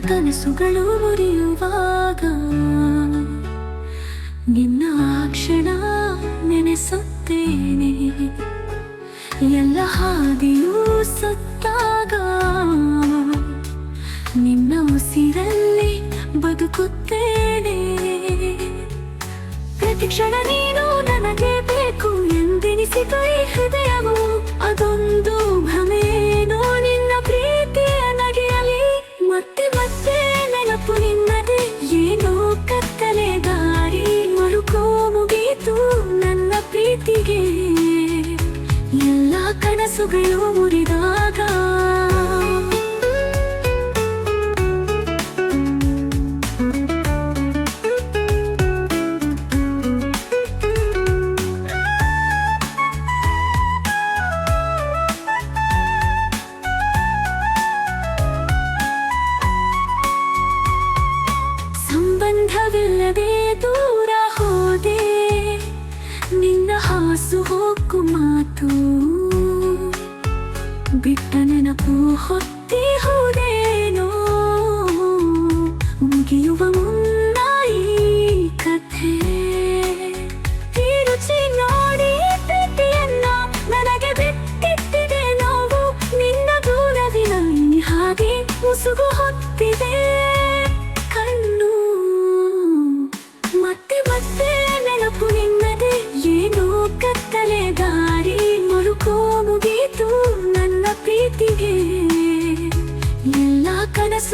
ಕನಸುಗಳು ಮುರಿಯುವಾಗ ನಿನ್ನ ಕ್ಷಣ ನೆನೆಸುತ್ತೇನೆ. ಎಲ್ಲ ಹಾದಿಯೂ ಸತ್ತಾಗ ನಿನ್ನ ಉಸಿರಲ್ಲಿ ಬದುಕುತ್ತೇನೆ. ಪ್ರತಿ ಕ್ಷಣ ಕನಸುಗಳು ಮುರಿದಾಗ ಸಂಬಂಧವಿಲ್ಲದೆ ದೂರ ಹೋದೆ ನಿನ್ನ ಹಾಸು ಹೋಗು ಮಾತು. ಬಿಟ್ಟ ನೆನಪು ಹೊತ್ತಿ ಹೋದೇನೋ ಮುಗಿಯುವ ಮುನ್ನ ಈ ಕಥೆ ಈ ರುಚಿ ನೋಡಿ ಪ್ರೀತಿಯನ್ನ ನನಗೆ ಬಿಟ್ಟಿಟ್ಟಿದೆ ನೋವು. ನಿನ್ನ ದೂರವಿನ ಹಾಗೆ ಮುಸುಗು ಹೊತ್ತಿದೆ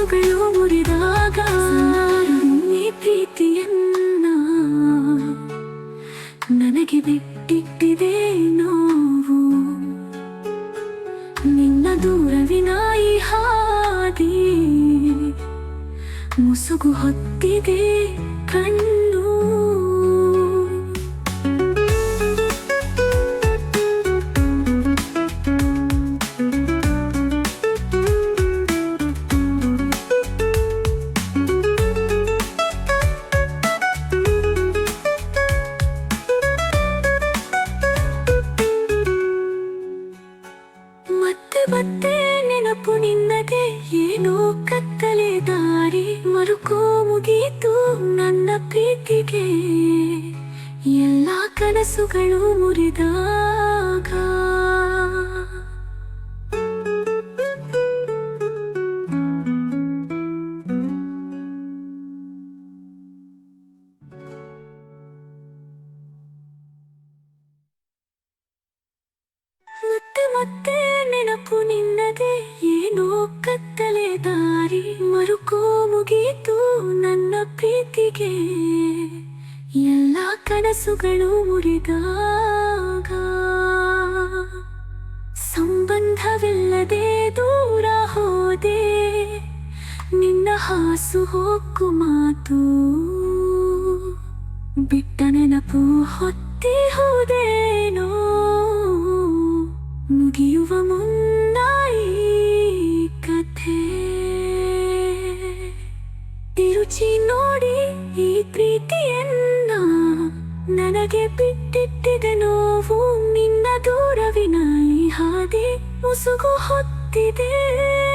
ಕನಸುಗಳು ಮುರಿದಾಗ ಈ ಪ್ರೀತಿಯನ್ನ ನನಗೆ ಬಿಟ್ಟಿಟ್ಟಿದೆ ನೋವು ನಿನ್ನ ದೂರವಿನ ಈ ಹಾದಿ ಮುಸುಗು ಹೊತ್ತಿದೆ ಕಣ್ಣು ಮತ್ತೆ ನೆನಪು ನಿನ್ನದೆ ಏನೋ ಕತ್ತಲೆ ದಾರಿ? ಮರುಕೋ ಮುಗೀತು ನನ್ನ ಪ್ರೀತಿಗೆ. ಎಲ್ಲ ಕನಸುಗಳು ಮುರಿದಾಗ. ಮತ್ತೆ ನೆನಪು ನಿನ್ನದೆ ಏನೋ ಕತ್ತಲೆ ದಾರಿ ಮರುಕೋ ಮುಗೀತು ನನ್ನ ಪ್ರೀತಿಗೆ. ಎಲ್ಲ ಕನಸುಗಳು ಮುರಿದಾಗ ಸಂಬಂಧವಿಲ್ಲದೆ ದೂರ ಹೋದೆ. ನಿನ್ನ ಹಾಸು ಹೋಕ್ಕು ಮಾತು ಬಿಟ್ಟ ನೆನಪು ಹೊತ್ತಿ ಹೋದೇನೋ. ತಿರುಚಿ ನೋಡಿ ಈ ಪ್ರೀತಿಯನ್ನ ನನಗೆ ಬಿಟ್ಟಿಟ್ಟಿದೆ ನೋವು. ನಿನ್ನ ದೂರವಿನ ಹಾದಿ ಉಸುಗು ಹೊತ್ತಿದೆ.